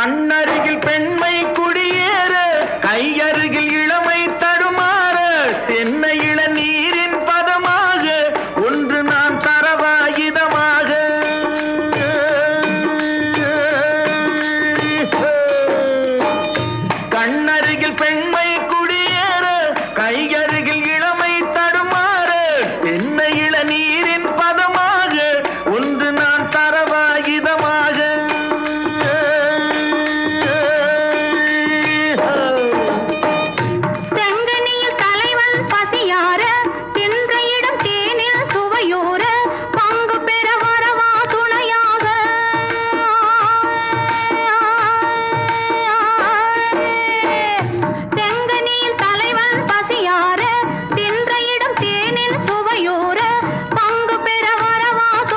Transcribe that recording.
கண்ணருகில் பெண்மை குடியேற கையருகில் இளமை தடுமாற சென்னை இள நீரின் பதமாக ஒன்று நான் தரவாயுதமாக கண்ணருகில் பெண்மை குடியேற கையருகில் இளமை தடுமாற சென்னை இள நீரின் பதமாக